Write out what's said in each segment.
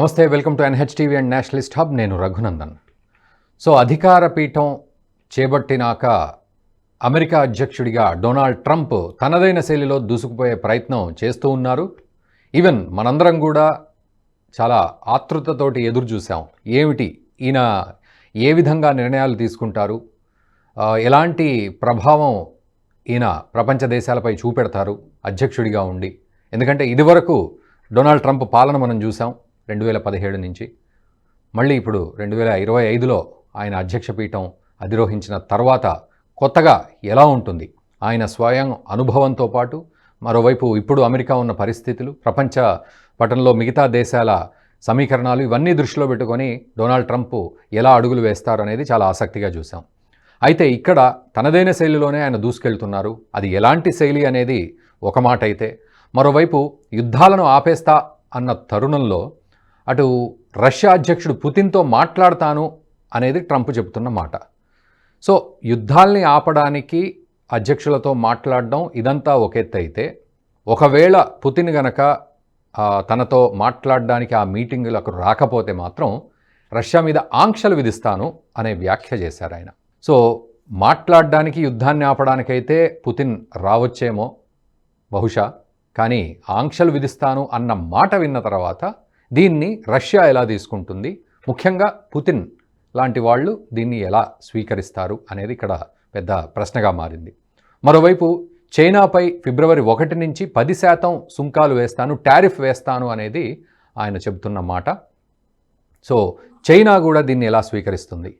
నమస్తే welcome to NH TV and nationalist hub. నేను Raghunandan. So అధికార పీఠం చేపట్టినాక అమెరికా అధ్యక్షుడిగా డొనాల్డ్ ట్రంప్ తనదైన శైలిలో దూసుకుపోయే ప్రయత్నం చేస్తూ ఉన్నారు. ఈవెన్ మనందరం కూడా చాలా ఆతృతతోటి ఎదురు చూసాం ఏమిటి? ఈయన ఏ విధంగా నిర్ణయాలు తీసుకుంటారు? ఎలాంటి ప్రభావం ఈయన ప్రపంచ దేశాలపై చూపెడతారు అధ్యక్షుడిగా ఉండి? ఎందుకంటే ఇదివరకు డొనాల్డ్ ట్రంప్ పాలన మనం చూసాం రెండు వేల పదిహేడు నుంచి. మళ్ళీ ఇప్పుడు రెండు వేల ఇరవై ఐదులో ఆయన అధ్యక్ష పీఠం అధిరోహించిన తర్వాత కొత్తగా ఎలా ఉంటుంది? ఆయన స్వయం అనుభవంతో పాటు మరోవైపు ఇప్పుడు అమెరికా ఉన్న పరిస్థితులు ప్రపంచ పటంలో మిగతా దేశాల సమీకరణాలు ఇవన్నీ దృష్టిలో పెట్టుకొని డొనాల్డ్ ట్రంప్ ఎలా అడుగులు వేస్తారు అనేది చాలా ఆసక్తిగా చూసాం అయితే ఇక్కడ తనదైన శైలిలోనే ఆయన దూసుకెళ్తున్నారు. అది ఎలాంటి శైలి అనేది ఒక మాట అయితే మరోవైపు యుద్ధాలను ఆపేస్తా అన్న తరుణంలో అటు రష్యా అధ్యక్షుడు పుతిన్తో మాట్లాడతాను అనేది ట్రంప్ చెబుతున్న మాట. సో యుద్ధాల్ని ఆపడానికి అధ్యక్షులతో మాట్లాడడం ఇదంతా ఒక ఎత్తు అయితే ఒకవేళ పుతిన్ గనక తనతో మాట్లాడడానికి ఆ మీటింగులకు రాకపోతే మాత్రం రష్యా మీద ఆంక్షలు విధిస్తాను అనే వ్యాఖ్య చేశారు ఆయన. సో మాట్లాడడానికి యుద్ధాన్ని ఆపడానికైతే పుతిన్ రావచ్చేమో బహుశా కానీ ఆంక్షలు విధిస్తాను అన్న మాట విన్న తర్వాత దీన్ని రష్యా ఎలా తీసుకుంటుంది? ముఖ్యంగా పుతిన్ లాంటి వాళ్ళు దీన్ని ఎలా స్వీకరిస్తారు అనేది ఇక్కడ పెద్ద ప్రశ్నగా మారింది. మరోవైపు చైనాపై ఫిబ్రవరి ఒకటి నుంచి పది శాతం సుంకాలు వేస్తాను టారిఫ్ వేస్తాను అనేది ఆయన చెబుతున్న మాట. సో చైనా కూడా దీన్ని ఎలా స్వీకరిస్తుంది?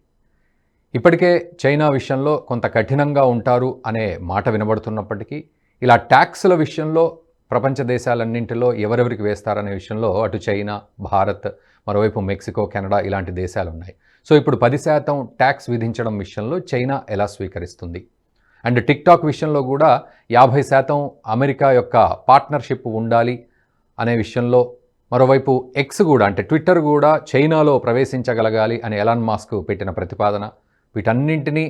ఇప్పటికే చైనా విషయంలో కొంత కఠినంగా ఉంటారు అనే మాట వినబడుతున్నప్పటికీ ఇలా ట్యాక్స్ల విషయంలో ప్రపంచ దేశాలన్నింటిలో ఎవరెవరికి వేస్తారనే విషయంలో అటు చైనా భారత్ మరోవైపు మెక్సికో కెనడా ఇలాంటి దేశాలు ఉన్నాయి సో ఇప్పుడు పది శాతం ట్యాక్స్ విధించడం విషయంలో చైనా ఎలా స్వీకరిస్తుంది? అండ్ టిక్టాక్ విషయంలో కూడా యాభై శాతం అమెరికా యొక్క పార్ట్నర్షిప్ ఉండాలి అనే విషయంలో మరోవైపు ఎక్స్ కూడా అంటే ట్విట్టర్ కూడా చైనాలో ప్రవేశించగలగాలి అని ఎలాన్ మాస్క్ పెట్టిన ప్రతిపాదన వీటన్నింటినీ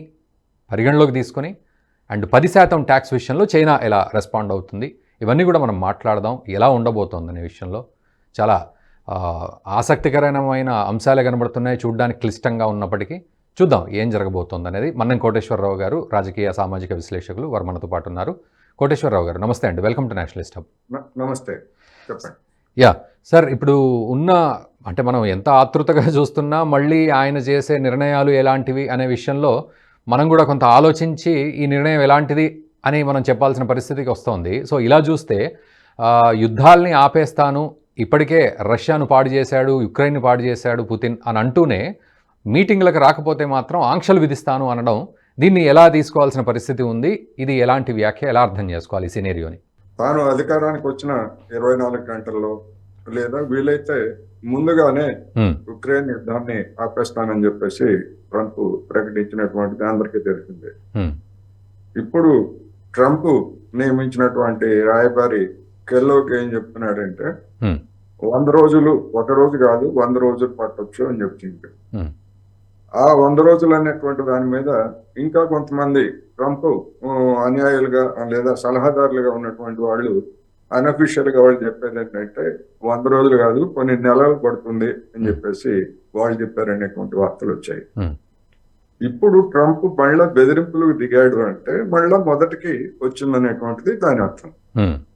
పరిగణలోకి తీసుకొని అండ్ పది శాతం ట్యాక్స్ విషయంలో చైనా ఎలా రెస్పాండ్ అవుతుంది? ఇవన్నీ కూడా మనం మాట్లాడదాం. ఎలా ఉండబోతోంది అనే విషయంలో చాలా ఆసక్తికరమైన అంశాలే కనబడుతున్నాయి చూడడానికి క్లిష్టంగా ఉన్నప్పటికీ. చూద్దాం ఏం జరగబోతోంది అనేది మన్నం కోటేశ్వరరావు గారు రాజకీయ సామాజిక విశ్లేషకులు వారు మనతో పాటు ఉన్నారు. కోటేశ్వరరావు గారు నమస్తే అండి. Welcome to nationalist hub. నమస్తే. చెప్పండి. యా సార్ ఇప్పుడు ఉన్న అంటే మనం ఎంత ఆతృతగా చూస్తున్నా మళ్ళీ ఆయన చేసే నిర్ణయాలు ఎలాంటివి అనే విషయంలో మనం కూడా కొంత ఆలోచించి ఈ నిర్ణయం ఎలాంటిది అని మనం చెప్పాల్సిన పరిస్థితికి వస్తోంది. సో ఇలా చూస్తే యుద్ధాల్ని ఆపేస్తాను ఇప్పటికే రష్యాను పాడు చేశాడు యుక్రెయిన్ను పాడు చేశాడు పుతిన్ అని అంటూనే మీటింగ్లకు రాకపోతే మాత్రం ఆంక్షలు విధిస్తాను అనడం దీన్ని ఎలా తీసుకోవాల్సిన పరిస్థితి ఉంది? ఇది ఎలాంటి వ్యాఖ్య? ఎలా అర్థం చేసుకోవాలి ఈ సినేరియోని? తాను అధికారానికి వచ్చిన ఇరవై నాలుగు గంటల్లో లేదా వీలైతే ముందుగానే ఉక్రెయిన్ యుద్ధాన్ని ఆపేస్తానని చెప్పేసి ట్రంప్ ప్రకటించినటువంటిది అందరికీ తెలిసిందే. ఇప్పుడు ట్రంప్ నియమించినటువంటి రాయబారి కెల్లోకి ఏం చెప్తున్నాడంటే వంద రోజులు ఒక రోజు కాదు వంద రోజులు పట్టొచ్చు అని చెప్తుంది ఆ వంద రోజులు అనేటువంటి దాని మీద ఇంకా కొంతమంది ట్రంప్ అనుయాయులుగా లేదా సలహాదారులుగా ఉన్నటువంటి వాళ్ళు అన్అఫీషియల్గా వాళ్ళు చెప్పేది ఏంటంటే వంద రోజులు కాదు కొన్ని నెలలు పడుతుంది అని చెప్పేసి వాళ్ళు చెప్పారనేటువంటి వార్తలు వచ్చాయి. ఇప్పుడు ట్రంప్ మళ్ళా బెదిరింపులకు దిగాడు అంటే మళ్ళా మొదటికి వచ్చిందనేటువంటిది దాని అర్థం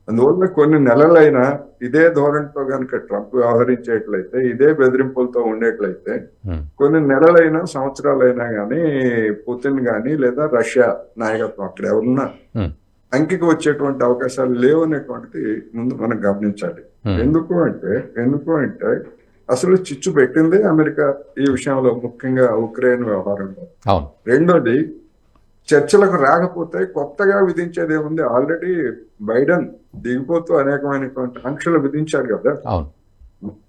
అందువల్ల కొన్ని నెలలైనా ఇదే ధోరణితో కనుక ట్రంప్ వ్యవహరించేట్లయితే ఇదే బెదిరింపులతో ఉండేట్లయితే. కొన్ని నెలలైనా సంవత్సరాలైనా కానీ పుతిన్ కానీ లేదా రష్యా నాయకత్వం అక్కడ ఎవరున్నా. అంకికి వచ్చేటువంటి అవకాశాలు లేవు అనేటువంటిది ముందు మనం గమనించాలి. ఎందుకు అంటే ఎందుకు అంటే అసలు చిచ్చు పెట్టిందే అమెరికా ఈ విషయంలో ముఖ్యంగా ఉక్రెయిన్ వ్యవహారంలో. రెండోది చర్చలకు రాకపోతే కొత్తగా విధించేది ఏముంది ఆల్రెడీ బైడెన్ దిగిపోతూ అనేకమైనటువంటి ఆంక్షలు విధించారు కదా.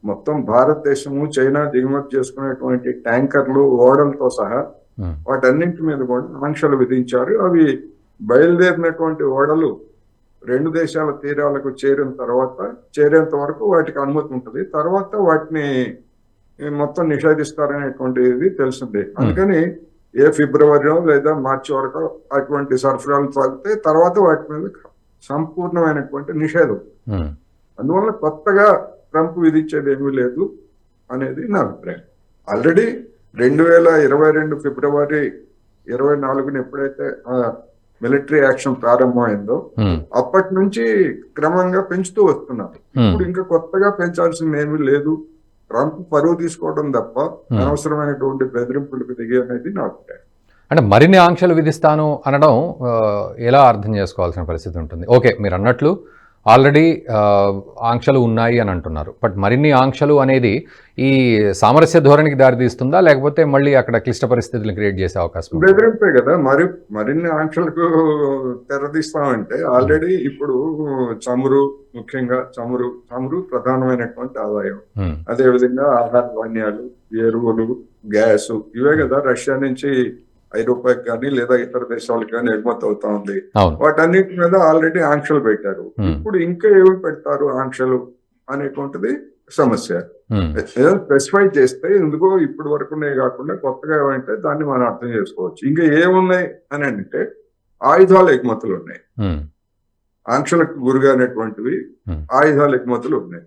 మొత్తం భారతదేశము చైనా దిగుమతి చేసుకునేటువంటి ట్యాంకర్లు ఓడలతో సహా వాటన్నింటి మీద కూడా ఆంక్షలు విధించారు. అవి బయలుదేరినటువంటి ఓడలు రెండు దేశాల తీరాలకు చేరిన తర్వాత చేరేంత వరకు వాటికి అనుమతి ఉంటుంది. తర్వాత వాటిని మొత్తం నిషేధిస్తారనేటువంటిది తెలిసిందే. అందుకని ఏ ఫిబ్రవరిలో లేదా మార్చి వరకు అటువంటి సరఫరాలు సాగితే తర్వాత వాటి మీద సంపూర్ణమైనటువంటి నిషేధం. హ్మ్, అందువల్ల కొత్తగా ట్రంప్ విధించేది ఏమీ లేదు అనేది నా అభిప్రాయం. ఆల్రెడీ రెండు వేల ఇరవై రెండు ఫిబ్రవరి ఇరవై నాలుగున ఎప్పుడైతే మిలిటరీ యాక్షన్ ప్రారంభమైందో అప్పటి నుంచి క్రమంగా పెంచుతూ వస్తున్నారు. ఇప్పుడు ఇంకా కొత్తగా పెంచాల్సింది ఏమీ లేదు. ట్రంప్ పరువు తీసుకోవడం తప్ప. అనవసరమైనటువంటి బెదిరింపులకు దిగి అనేది నా అభిప్రాయం. అంటే మరిన్ని ఆంక్షలు విధిస్తాను అనడం ఎలా అర్థం చేసుకోవాల్సిన పరిస్థితి ఉంటుంది? ఓకే మీరు అన్నట్లు ఆల్రెడీ ఆంక్షలు ఉన్నాయి అని అంటున్నారు. బట్ మరిన్ని ఆంక్షలు అనేది ఈ సామరస్య ధోరణికి దారితీస్తుందా? లేకపోతే మళ్ళీ అక్కడ క్లిష్ట పరిస్థితులను క్రియేట్ చేసే అవకాశం? బెదిరింపే కదా. మరి మరిన్ని ఆంక్షలకు తెరదీస్తామంటే ఆల్రెడీ ఇప్పుడు చమురు ముఖ్యంగా చమురు చమురు ప్రధానమైనటువంటి ఆదాయం. ఉమ్, అదే విధంగా ఆహార ధాన్యాలు ఎరువులు గ్యాస్ ఇవే కదా రష్యా నుంచి ఐరోపాకి కానీ లేదా ఇతర దేశాలకు కానీ ఎగుమతి అవుతా ఉంది. వాటన్నిటి మీద ఆల్రెడీ ఆంక్షలు పెట్టారు. ఇప్పుడు ఇంకా ఏమి పెడతారు ఆంక్షలు అనేటువంటిది సమస్య. స్పెసిఫై చేస్తే ఎందుకో ఇప్పటి వరకునే కాకుండా కొత్తగా ఏమంటే దాన్ని మనం అర్థం చేసుకోవచ్చు. ఇంకా ఏమున్నాయి అని అంటే ఆయుధాల ఎగుమతులు ఉన్నాయి. ఆంక్షలకు గురిగానేటువంటివి. ఆయుధాల ఎగుమతులు ఉన్నాయి.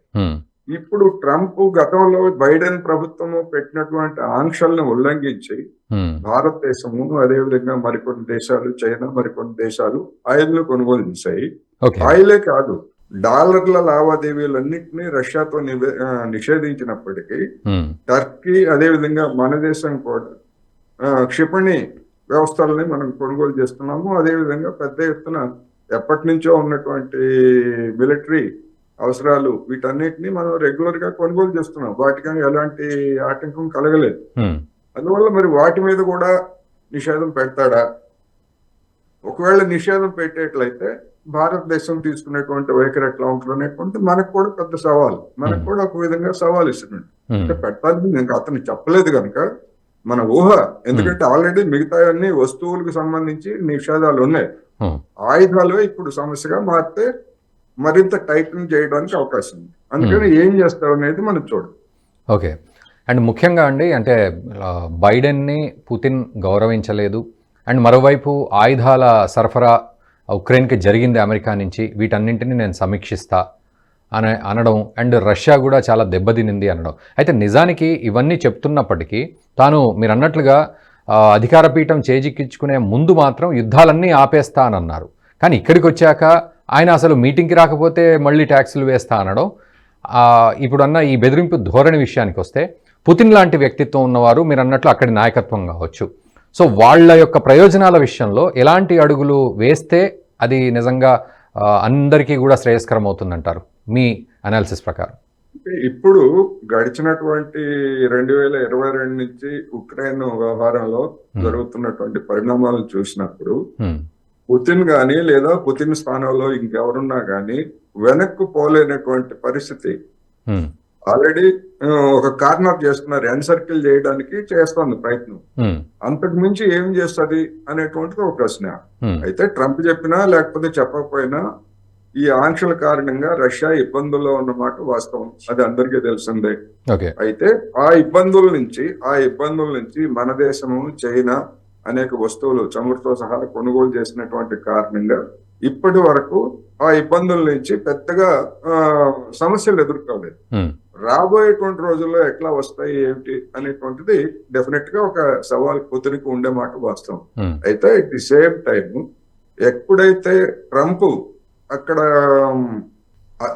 ఇప్పుడు ట్రంప్ గతంలో బైడెన్ ప్రభుత్వము పెట్టినటువంటి ఆంక్షలను ఉల్లంఘించి భారతదేశము అదేవిధంగా మరికొన్ని దేశాలు చైనా మరికొన్ని దేశాలు ఆయిల్ కొనుగోలు చేశాయి ఆయిలే కాదు డాలర్ల లావాదేవీలన్నింటినీ రష్యాతో నిషేధించినప్పటికీ టర్కీ అదేవిధంగా మన దేశం కూడా క్షిపణి వ్యవస్థలని మనం కొనుగోలు చేస్తున్నాము. అదేవిధంగా పెద్ద ఎత్తున ఎప్పటి నుంచో ఉన్నటువంటి మిలిటరీ అవసరాలు వీటన్నిటిని మనం రెగ్యులర్గా కొనుగోలు చేస్తున్నాం. వాటికి ఎలాంటి ఆటంకం కలగలేదు. అందువల్ల మరి వాటి మీద కూడా నిషేధం పెడతాడా? ఒకవేళ నిషేధం పెట్టేట్లయితే భారతదేశం తీసుకునేటువంటి వైఖరి ఎట్లా ఉంటుంది అనేటువంటి మనకు కూడా పెద్ద సవాల్. మనకు కూడా ఒక విధంగా సవాల్ ఇస్తున్నాడు అంటే పెట్టాలని ఇంకా అతను చెప్పలేదు కనుక మన ఊహ ఎందుకంటే ఆల్రెడీ మిగతా అన్ని వస్తువులకు సంబంధించి నిషేధాలు ఉన్నాయి. ఆయుధాలు ఇప్పుడు సమస్యగా మారితే మరింత టైటింగ్ చేయడానికి అవకాశం ఉంది. అందుకని ఏం చేస్తారు అనేది మనం చూడాలి. ఓకే. అండ్ ముఖ్యంగా అండి అంటే బైడెన్ని పుతిన్ గౌరవించలేదు. అండ్ మరోవైపు ఆయుధాల సరఫరా ఉక్రెయిన్కి జరిగింది అమెరికా నుంచి. వీటన్నింటినీ నేను సమీక్షిస్తా అనే అనడం అండ్ రష్యా కూడా చాలా దెబ్బతినింది అనడం. అయితే నిజానికి ఇవన్నీ చెప్తున్నప్పటికీ తాను మీరు అన్నట్లుగా అధికార పీఠం చేజిక్కించుకునే ముందు మాత్రం యుద్ధాలన్నీ ఆపేస్తా అని అన్నారు కానీ ఇక్కడికి వచ్చాక ఆయన అసలు మీటింగ్కి రాకపోతే మళ్ళీ ట్యాక్సులు వేస్తా అనడం. ఇప్పుడన్న ఈ బెదిరింపు ధోరణి విషయానికి వస్తే పుతిన్ లాంటి వ్యక్తిత్వం ఉన్నవారు మీరు అన్నట్లు అక్కడి నాయకత్వం కావచ్చు. సో వాళ్ళ యొక్క ప్రయోజనాల విషయంలో ఎలాంటి అడుగులు వేస్తే అది నిజంగా అందరికీ కూడా శ్రేయస్కరం అవుతుందంటారు మీ అనాలిసిస్ ప్రకారం. ఇప్పుడు గడిచినటువంటి రెండు వేల ఇరవై రెండు నుంచి ఉక్రెయిన్ వ్యవహారంలో జరుగుతున్నటువంటి పరిణామాలను చూసినప్పుడు పుతిన్ గాని లేదా పుతిన్ స్థానంలో ఇంకెవరున్నా గాని వెనక్కు పోలేనటువంటి పరిస్థితి. ఆల్రెడీ ఒక కార్నర్ చేస్తున్నారు ఎన్సర్కిల్ చేయడానికి చేస్తోంది ప్రయత్నం. అంతకు మించి ఏం చేస్తుంది అనేటువంటిది ఒక ప్రశ్న. అయితే ట్రంప్ చెప్పినా లేకపోతే చెప్పకపోయినా ఈ ఆంక్షల కారణంగా రష్యా ఇబ్బందుల్లో ఉన్నమాట వాస్తవం. అది అందరికీ తెలిసిందే. అయితే ఆ ఇబ్బందుల నుంచి ఆ ఇబ్బందుల నుంచి మన దేశము చైనా అనేక వస్తువులు చమురుతో సహా కొనుగోలు చేసినటువంటి కారణంగా ఇప్పటి వరకు ఆ ఇబ్బందుల నుంచి పెద్దగా సమస్యలు ఎదుర్కోలేదు. రాబోయేటువంటి రోజుల్లో ఎట్లా వస్తాయి ఏమిటి అనేటువంటిది డెఫినెట్గా ఒక సవాల్ పుతునికి ఉండే మాట వాస్తవం. అయితే ఎట్ ది సేమ్ టైం ఎప్పుడైతే ట్రంప్ అక్కడ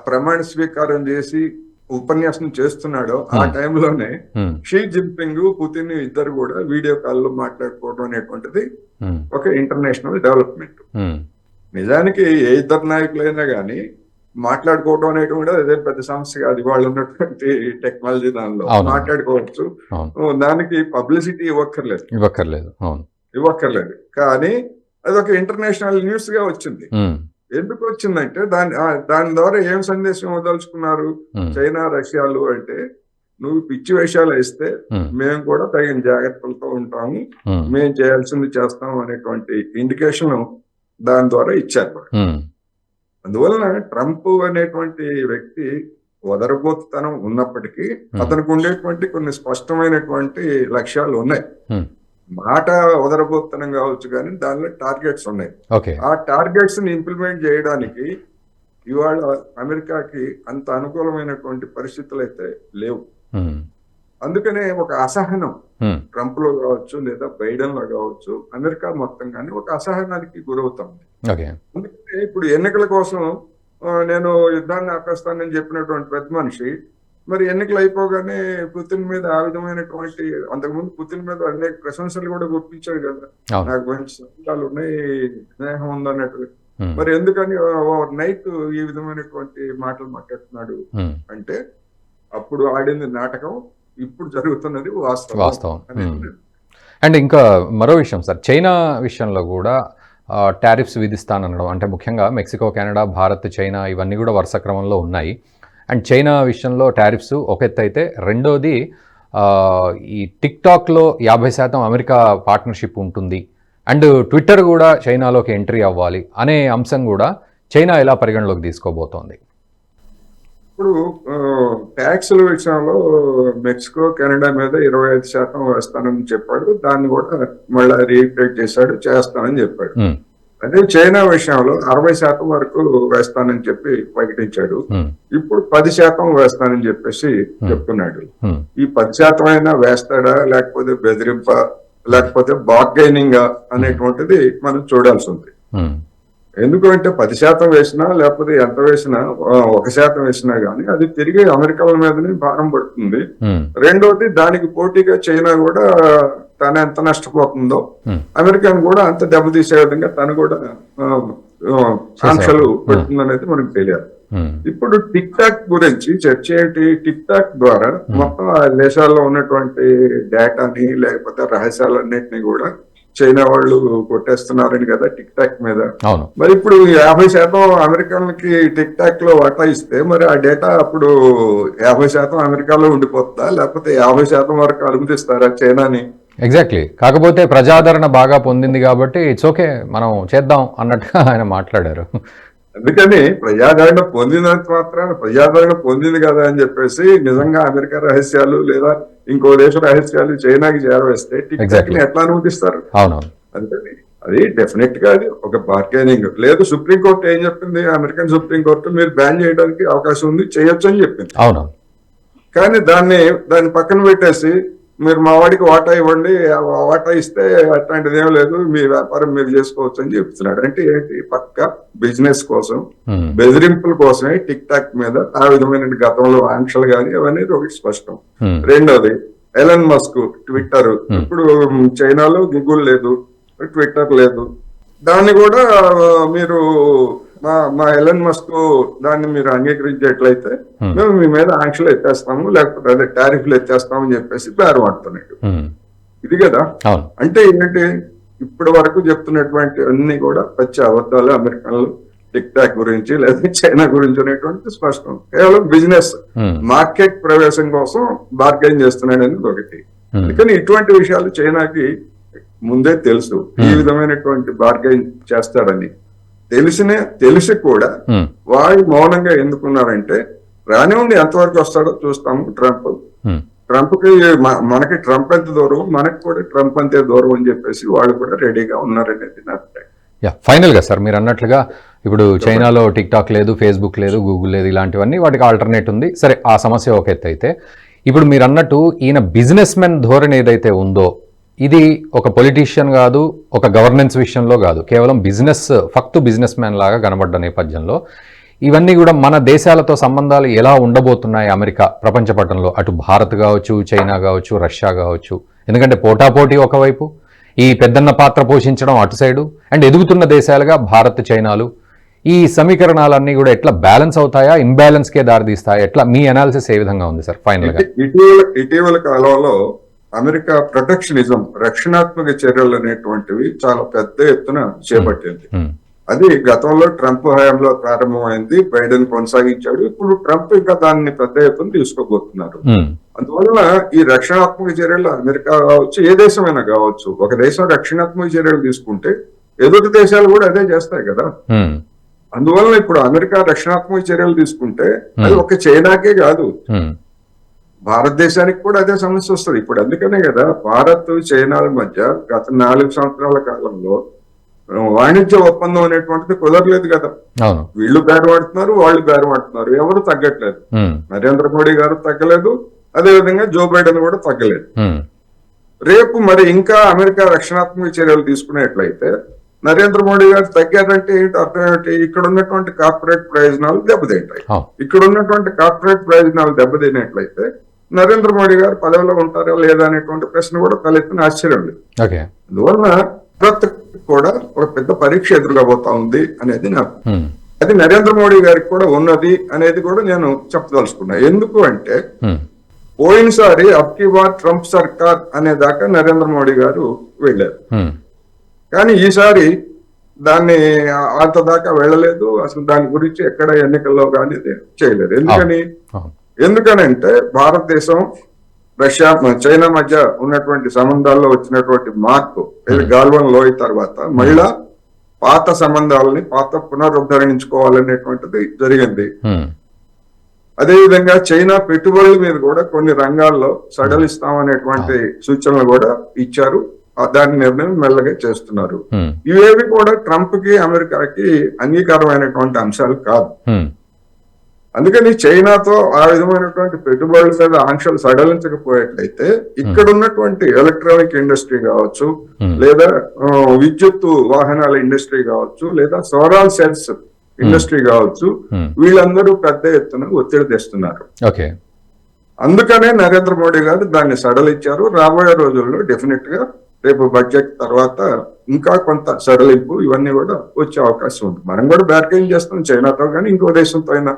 ప్రమాణ స్వీకారం చేసి ఉపన్యాసం చేస్తున్నాడో ఆ Hmm. టైంలోనే హ్మ్, షీ జిన్పింగ్ పుతిన్ ఇద్దరు కూడా వీడియో కాల్లో మాట్లాడుకోవడం అనేటువంటిది హ్మ్, ఒక ఇంటర్నేషనల్ డెవలప్మెంట్. నిజానికి ఏ ఇద్దరు నాయకులైనా కానీ మాట్లాడుకోవడం అనేటువంటి అదే పెద్ద సమస్య కాదు. వాళ్ళు ఉన్నటువంటి టెక్నాలజీ దానిలో. మాట్లాడుకోవచ్చు. దానికి పబ్లిసిటీ ఇవ్వక్కర్లేదు. ఇవ్వక్కర్లేదు. ఇవ్వక్కర్లేదు. కానీ అది ఒక ఇంటర్నేషనల్ న్యూస్గా వచ్చింది ఎందుకు వచ్చిందంటే దాని దాని ద్వారా ఏం సందేశం వదలుచుకున్నారు చైనా రష్యాలు అంటే నువ్వు పిచ్చి వేషాలు వేస్తే మేము. కూడా తగిన జాగ్రత్తలతో ఉంటాము. మేము. చేయాల్సింది చేస్తాం అనేటువంటి ఇండికేషన్ దాని ద్వారా ఇచ్చారు అందువలన ట్రంప్ అనేటువంటి వ్యక్తి వదరబోతుతనం ఉన్నప్పటికీ అతనికి ఉండేటువంటి కొన్ని స్పష్టమైనటువంటి లక్ష్యాలు ఉన్నాయి. మాట వదరబోతనం కావచ్చు కానీ దానిలో టార్గెట్స్ ఉన్నాయి. ఆ టార్గెట్స్ని ఇంప్లిమెంట్ చేయడానికి ఇవాళ అమెరికాకి అంత అనుకూలమైనటువంటి పరిస్థితులు అయితే లేవు అందుకనే ఒక అసహనం ట్రంప్లో కావచ్చు లేదా బైడెన్లో కావచ్చు అమెరికా మొత్తం కానీ ఒక అసహనానికి గురవుతుంది. అందుకని ఇప్పుడు ఎన్నికల కోసం నేను యుద్ధాన్ని ఆపేస్తానని చెప్పినటువంటి పెద్ద మనిషి మరి ఎన్నికలు అయిపోగానే పుతిన్ మీద ఆ విధమైనటువంటి అంతకుముందు పుతిన్ మీద అనేక ప్రశంసలు కూడా గుర్తించాడు కదా. నాకు మంచి సంబంధాలు ఉన్నాయి స్నేహం ఉందన్నట్టు మరి ఎందుకని ఓవర్ నైట్ ఈ విధమైనటువంటి మాటలు మాట్లాడుతున్నాడు అంటే అప్పుడు ఆడింది నాటకం ఇప్పుడు జరుగుతున్నది వాస్తవం. అండ్ ఇంకా మరో విషయం సార్ చైనా విషయంలో కూడా టారిఫ్స్ విధిస్తానడం అంటే ముఖ్యంగా మెక్సికో కెనడా భారత్ చైనా ఇవన్నీ కూడా వరుస క్రమంలో ఉన్నాయి. అండ్ చైనా విషయంలో టారిఫ్స్ ఒక ఎత్తు అయితే. రెండోది ఈ టిక్టాక్లో యాభై శాతం అమెరికా పార్ట్నర్షిప్ ఉంటుంది. అండ్ ట్విట్టర్ కూడా చైనాలోకి ఎంట్రీ అవ్వాలి అనే అంశం కూడా చైనా ఎలా పరిగణలోకి తీసుకోబోతోంది? ఇప్పుడు ట్యాక్సుల విషయంలో మెక్సికో కెనడా మీద ఇరవై ఐదు శాతం వేస్తానని చెప్పాడు. దాన్ని కూడా మళ్ళీ రీట్రేట్ చేశాడు చేస్తానని చెప్పాడు. అదే చైనా విషయంలో అరవై శాతం వరకు వేస్తానని చెప్పి ప్రకటించాడు. ఇప్పుడు పది శాతం వేస్తానని చెప్పేసి చెప్తున్నాడు. ఈ పది శాతం అయినా వేస్తాడా లేకపోతే బెదిరింప లేకపోతే బార్గైనింగ్ అనేటువంటిది మనం చూడాల్సి ఉంది. ఎందుకంటే పది శాతం వేసినా లేకపోతే ఎంత వేసినా ఒక శాతం వేసినా గానీ అది తిరిగి అమెరికాల మీదనే భారం పడుతుంది. రెండోది దానికి పోటీగా చైనా కూడా తను ఎంత నష్టపోతుందో. అమెరికాను కూడా అంత దెబ్బతీసే విధంగా తను కూడా ఆంక్షలు పెడుతుందనేది మనకు తెలియదు ఇప్పుడు టిక్ టాక్ గురించి చర్చ ఏంటి? టిక్ టాక్ ద్వారా మొత్తం ఆ దేశాల్లో ఉన్నటువంటి డేటాని లేకపోతే రహస్యాలన్నింటినీ కూడా చైనా వాళ్ళు కొట్టేస్తున్నారని కదా టిక్ టాక్ మీద. మరి ఇప్పుడు యాభై శాతం అమెరికన్లకి టిక్ టాక్లో వాటా ఇస్తే మరి ఆ డేటా అప్పుడు యాభై శాతం అమెరికాలో ఉండిపోతుందా? లేకపోతే యాభై శాతం వరకు అనుమతిస్తారా చైనాని? ఎగ్జాక్ట్లీ కాకపోతే ప్రజాదరణ బాగా పొందింది కాబట్టి ఇట్స్ ఓకే మనం చేద్దాం అన్నట్టుగా ఆయన మాట్లాడారు. అందుకని ప్రజాదరణ పొందినంత మాత్రాన ప్రజాదరణ పొందింది కదా అని చెప్పేసి నిజంగా అమెరికా రహస్యాలు లేదా ఇంకో దేశ రహస్యాలు చైనాకి చేరవేస్తే టిక్ టాక్ Exactly. ని ఎట్లా అనుమతిస్తారు? అందుకని అది డెఫినెట్గా అది ఒక బార్గెనింగ్ లేదు సుప్రీంకోర్టు ఏం చెప్పింది? అమెరికన్ సుప్రీంకోర్టు మీరు బ్యాన్ చేయడానికి అవకాశం ఉంది చేయొచ్చు అని చెప్పింది. అవునవును. కానీ దాన్ని దాన్ని పక్కన పెట్టేసి మీరు మా వాడికి వాటా ఇవ్వండి వాటా ఇస్తే అట్లాంటిది ఏం లేదు మీ వ్యాపారం మీరు చేసుకోవచ్చు అని చెప్తున్నాడు. అంటే ఏంటి? పక్క బిజినెస్ కోసం బెదిరింపుల కోసమే టిక్ టాక్ మీద ఆ విధమైన గతంలో ఆంక్షలు కానీ అవన్నీ ఒకటి స్పష్టం. రెండోది ఎలన్ మస్క్ ట్విట్టర్. ఇప్పుడు చైనాలో గూగుల్ లేదు ట్విట్టర్ లేదు. దాన్ని కూడా మీరు మా మా ఎలన్ మస్క్ దాన్ని మీరు అంగీకరించేట్లయితే Hmm. మేము మీ మీద ఆంక్షలు ఎత్తేస్తాము లేకపోతే అదే టారిఫ్లు ఎత్తేస్తాము అని చెప్పేసి బేరమాడుతున్నాడు ఉమ్, ఇది కదా? అంటే ఏంటంటే ఇప్పటి వరకు చెప్తున్నటువంటి అన్ని కూడా పచ్చి అబద్ధాలు అమెరికన్లు టిక్ టాక్ గురించి లేదా చైనా గురించి అనేటువంటి స్పష్టం. కేవలం బిజినెస్ ఉమ్, మార్కెట్ ప్రవేశం కోసం బార్గెన్ చేస్తున్నాడు అనేది ఒకటి అందుకని ఇటువంటి విషయాలు చైనాకి ముందే తెలుసు. ఈ విధమైనటువంటి బార్గెన్ చేస్తాడని. తెలిసినే తెలిసి కూడా వాళ్ళు మౌనంగా ఎందుకున్నారంటే రానివ్వండి ఎంతవరకు వస్తాడో చూస్తాము ట్రంప్. ట్రంప్కి మనకి ట్రంప్ ఎంత దూరం మనకి కూడా ట్రంప్ అంతే దూరం అని చెప్పేసి వాళ్ళు కూడా రెడీగా ఉన్నారనేది నా అభిప్రాయం. యా ఫైనల్గా సార్ మీరు అన్నట్లుగా ఇప్పుడు చైనాలో టిక్ టాక్ లేదు ఫేస్బుక్ లేదు గూగుల్ లేదు ఇలాంటివన్నీ వాటికి ఆల్టర్నేట్ ఉంది. సరే ఆ సమస్య ఒక ఎత్తు అయితే. ఇప్పుడు మీరు అన్నట్టు ఈయన బిజినెస్ మెన్ ధోరణి ఏదైతే ఉందో ఇది ఒక పొలిటీషియన్ కాదు ఒక గవర్నెన్స్ విషయంలో కాదు. కేవలం బిజినెస్ ఫక్తు బిజినెస్ మ్యాన్ లాగా కనబడ్డ నేపథ్యంలో ఇవన్నీ కూడా మన దేశాలతో సంబంధాలు ఎలా ఉండబోతున్నాయి అమెరికా ప్రపంచ పటంలో అటు భారత్ కావచ్చు చైనా కావచ్చు రష్యా కావచ్చు. ఎందుకంటే పోటాపోటీ ఒకవైపు ఈ పెద్దన్న పాత్ర పోషించడం అటు సైడు అండ్ ఎదుగుతున్న దేశాలుగా భారత్ చైనాలు. ఈ సమీకరణాలన్నీ కూడా ఎట్లా బ్యాలెన్స్ అవుతాయా ఇంబ్యాలెన్స్కే దారితీస్తాయా ఎట్లా మీ అనాలిసిస్ ఏ విధంగా ఉంది సార్ ఫైనల్గా ఇటీవల ఇటీవల కాలంలో అమెరికా ప్రొటెక్షనిజం రక్షణాత్మక చర్యలు అనేటువంటివి చాలా పెద్ద ఎత్తున చేపట్టింది. ఉమ్, అది గతంలో ట్రంప్ హయాంలో ప్రారంభమైంది బైడెన్ కొనసాగించాడు. ఇప్పుడు ట్రంప్ ఇంకా దాన్ని పెద్ద ఎత్తున తీసుకోబోతున్నారు. ఉమ్, అందువలన ఈ రక్షణాత్మక చర్యలు అమెరికా కావచ్చు ఏ దేశమైనా కావచ్చు ఒక దేశం రక్షణాత్మక చర్యలు తీసుకుంటే ఎదుటి దేశాలు కూడా అదే చేస్తాయి కదా. ఉమ్, అందువలన ఇప్పుడు అమెరికా రక్షణాత్మక చర్యలు తీసుకుంటే అది ఒక చైనాకే కాదు. భారతదేశానికి కూడా అదే సమస్య వస్తుంది. ఇప్పుడు అందుకనే కదా భారత్ చైనాల మధ్య గత నాలుగు సంవత్సరాల కాలంలో వాణిజ్య ఒప్పందం అనేటువంటిది కుదరలేదు కదా. వీళ్ళు బేరమాడుతున్నారు వాళ్ళు బేరమాడుతున్నారు ఎవరు తగ్గట్లేదు. నరేంద్ర మోడీ గారు తగ్గలేదు అదేవిధంగా జో బైడెన్ కూడా తగ్గలేదు. రేపు మరి ఇంకా అమెరికా రక్షణాత్మక చర్యలు తీసుకునేట్లయితే నరేంద్ర మోడీ గారు తగ్గారంటే ఏంటి అర్థం ఏంటి ఇక్కడ ఉన్నటువంటి కార్పొరేట్ ప్రయోజనాలు దెబ్బతింటాయి. ఇక్కడ ఉన్నటువంటి కార్పొరేట్ ప్రయోజనాలు దెబ్బతినేట్లయితే నరేంద్ర మోడీ గారు పదవిలో ఉంటారా లేదా అనేటువంటి ప్రశ్న కూడా తలెత్తిన ఆశ్చర్యం లేదు అందువలన భారత్ కూడా ఒక పెద్ద పరీక్ష ఎదురుగాబోతా ఉంది అనేది నాకు. అది నరేంద్ర మోడీ గారికి కూడా ఉన్నది అనేది కూడా నేను చెప్పదలుచుకున్నా. ఎందుకు అంటే. పోయినసారి అబ్కి బార్ ట్రంప్ సర్కార్ అనే దాకా నరేంద్ర మోడీ గారు వెళ్ళారు. కానీ ఈసారి దాన్ని అంత దాకా వెళ్ళలేదు. అసలు దాని గురించి ఎక్కడ ఎన్నికల్లో కానీ చేయలేదు. ఎందుకని. ఎందుకనంటే భారతదేశం రష్యా చైనా మధ్య ఉన్నటువంటి సంబంధాల్లో వచ్చినటువంటి మార్పు ఇది గాల్వన్ లోయ తర్వాత మళ్ళా పాత సంబంధాలని పాత పునరుద్ధరించుకోవాలనేటువంటిది జరిగింది. హ్మ్. అదేవిధంగా చైనా పెట్టుబడుల మీద కూడా కొన్ని రంగాల్లో సడలిస్తామనేటువంటి సూచనలు కూడా ఇచ్చారు. దాని నిర్ణయం మెల్లగా చేస్తున్నారు. ఇవేవి కూడా ట్రంప్కి అమెరికాకి అంగీకారమైనటువంటి అంశాలు కాదు. అందుకని చైనాతో ఆ విధమైనటువంటి పెట్టుబడుల మీద ఆంక్షలు సడలించకపోయేట్లయితే ఇక్కడ ఉన్నటువంటి ఎలక్ట్రానిక్ ఇండస్ట్రీ కావచ్చు Hmm. లేదా ఆ, విద్యుత్తు వాహనాల ఇండస్ట్రీ కావచ్చు లేదా సోలార్ సెల్స్ ఇండస్ట్రీ కావచ్చు. వీళ్ళందరూ పెద్ద ఎత్తున ఒత్తిడి తెస్తున్నారు. ఓకే. అందుకనే నరేంద్ర మోడీ గారు దాన్ని సడలిచ్చారు రాబోయే రోజుల్లో డెఫినెట్గా రేపు బడ్జెట్ తర్వాత ఇంకా కొంత సడలింపు ఇవన్నీ కూడా వచ్చే అవకాశం ఉంది మనం కూడా బ్యార్గెన్ చేస్తాం చైనాతో కానీ ఇంకో దేశంతో అయినా.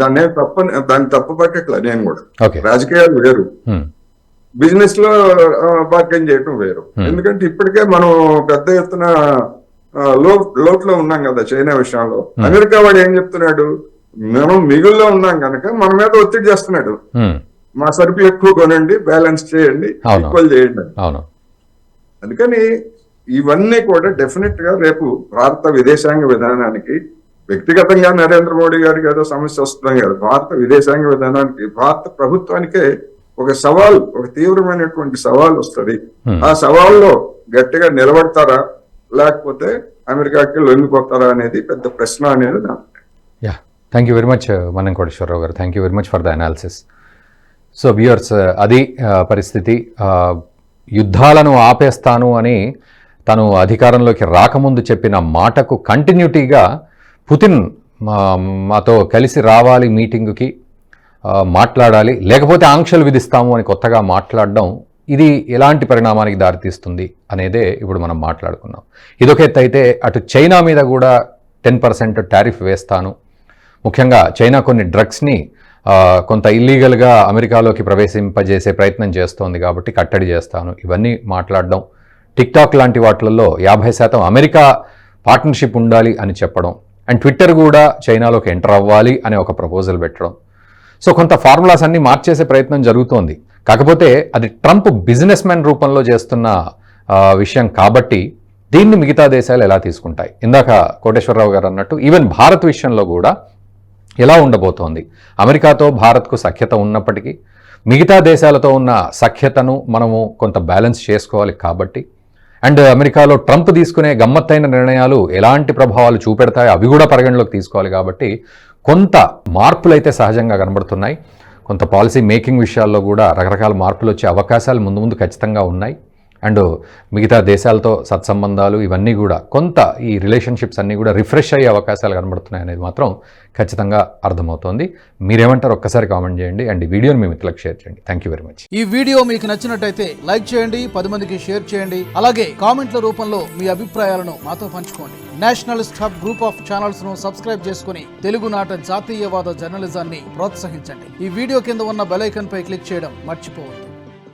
దాన్ని తప్ప దాన్ని తప్పు పట్టట్లే నేను కూడా రాజకీయాలు వేరు. బిజినెస్లో బార్గెన్ చేయటం వేరు. ఎందుకంటే ఇప్పటికే మనం పెద్ద ఎత్తున లో లోట్లో ఉన్నాం కదా చైనా విషయంలో. అమెరికా వాడు ఏం చెప్తున్నాడు మనం మిగుల్లో ఉన్నాం కనుక మన మీద ఒత్తిడి చేస్తున్నాడు. మా సరుకులు ఎక్కువ కొనండి బ్యాలెన్స్ చేయండి. ఈక్వల్ చేయండి అందుకని ఇవన్నీ కూడా డెఫినెట్గా రేపు భారత విదేశాంగ విధానానికి వ్యక్తిగతంగా నరేంద్ర మోడీ గారికి ఏదో సమస్య వస్తుంది కాదు భారత విదేశాంగ విధానానికి భారత ప్రభుత్వానికే ఒక సవాల్ ఒక తీవ్రమైనటువంటి సవాల్ వస్తుంది. హ్మ్. ఆ సవాల్లో గట్టిగా నిలబడతారా? లేకపోతే అమెరికాకి లొంగిపోతారా అనేది పెద్ద ప్రశ్న అనేది నా yeah thank you very much మనం Koteswara Rao garu thank you very much for the analysis so viewers అది ఆ, పరిస్థితి ఆ, యుద్ధాలను ఆపేస్తాను అని తను అధికారంలోకి రాకముందు చెప్పిన మాటకు కంటిన్యూటీగా పుతిన్ మాతో కలిసి రావాలి మీటింగుకి మాట్లాడాలి లేకపోతే ఆంక్షలు విధిస్తాము అని కొత్తగా మాట్లాడడం ఇది ఎలాంటి పరిణామానికి దారితీస్తుంది అనేదే ఇప్పుడు మనం మాట్లాడుకున్నాం. ఇదొక ఎత్తు అయితే అటు చైనా మీద కూడా టెన్ పర్సెంట్ టారిఫ్ వేస్తాను. ముఖ్యంగా చైనా కొన్ని డ్రగ్స్ని కొంత ఇల్లీగల్గా అమెరికాలోకి ప్రవేశింపజేసే ప్రయత్నం చేస్తోంది కాబట్టి కట్టడి చేస్తాను. ఇవన్నీ మాట్లాడడం టిక్టాక్ లాంటి వాటిల్లో యాభై శాతం అమెరికా పార్ట్నర్షిప్ ఉండాలి అని చెప్పడం అండ్ ట్విట్టర్ కూడా చైనాలోకి ఎంటర్ అవ్వాలి అనే ఒక ప్రపోజల్ పెట్టడం. సో కొంత ఫార్ములాస్ అన్ని మార్చేసే ప్రయత్నం జరుగుతోంది. కాకపోతే అది ట్రంప్ బిజినెస్ మ్యాన్ రూపంలో చేస్తున్న విషయం కాబట్టి దీన్ని మిగతా దేశాలు ఎలా తీసుకుంటాయి? ఇందాక కోటేశ్వరరావు గారు అన్నట్టు ఈవెన్ భారత్ విషయంలో కూడా ఎలా ఉండబోతోంది? అమెరికాతో భారత్కు సఖ్యత ఉన్నప్పటికీ మిగతా దేశాలతో ఉన్న సఖ్యతను మనము కొంత బ్యాలెన్స్ చేసుకోవాలి కాబట్టి అండ్ అమెరికాలో ట్రంప్ తీసుకునే గమ్మత్తైన నిర్ణయాలు ఎలాంటి ప్రభావాలు చూపెడతాయో అవి కూడా పరిగణలోకి తీసుకోవాలి కాబట్టి కొంత మార్పులు అయితే సహజంగా కనబడుతున్నాయి. కొంత పాలసీ మేకింగ్ విషయాల్లో కూడా రకరకాల మార్పులు వచ్చే అవకాశాలు ముందు ముందు ఖచ్చితంగా ఉన్నాయి. అండ్ మిగతా దేశాలతో సత్సంబంధాలు ఇవన్నీ కూడా కొంత ఈ రిలేషన్షిప్స్ అన్నీ కూడా రిఫ్రెష్ అయ్యే అవకాశాలు కనబడుతున్నాయి అనేది మాత్రం ఖచ్చితంగా అర్థమవుతోంది. మీరేమంటారు ఒక్కసారి కామెంట్ చేయండి. అండ్ ఈ వీడియోని మీ మిత్రులకు షేర్ చేయండి. థ్యాంక్ యూ వెరీ మచ్ ఈ వీడియో మీకు నచ్చినట్టయితే లైక్ చేయండి పది మందికి షేర్ చేయండి అలాగే కామెంట్ల రూపంలో మీ అభిప్రాయాలను మాతో పంచుకోండి. నేషనలిస్ట్ హబ్ గ్రూప్ ఆఫ్ ఛానల్స్ను సబ్స్క్రైబ్ చేసుకుని తెలుగునాట జాతీయవాద జర్నలిజాన్ని ప్రోత్సహించండి. ఈ వీడియో కింద ఉన్న బెలైకన్ పై క్లిక్ చేయడం మర్చిపోవద్దు.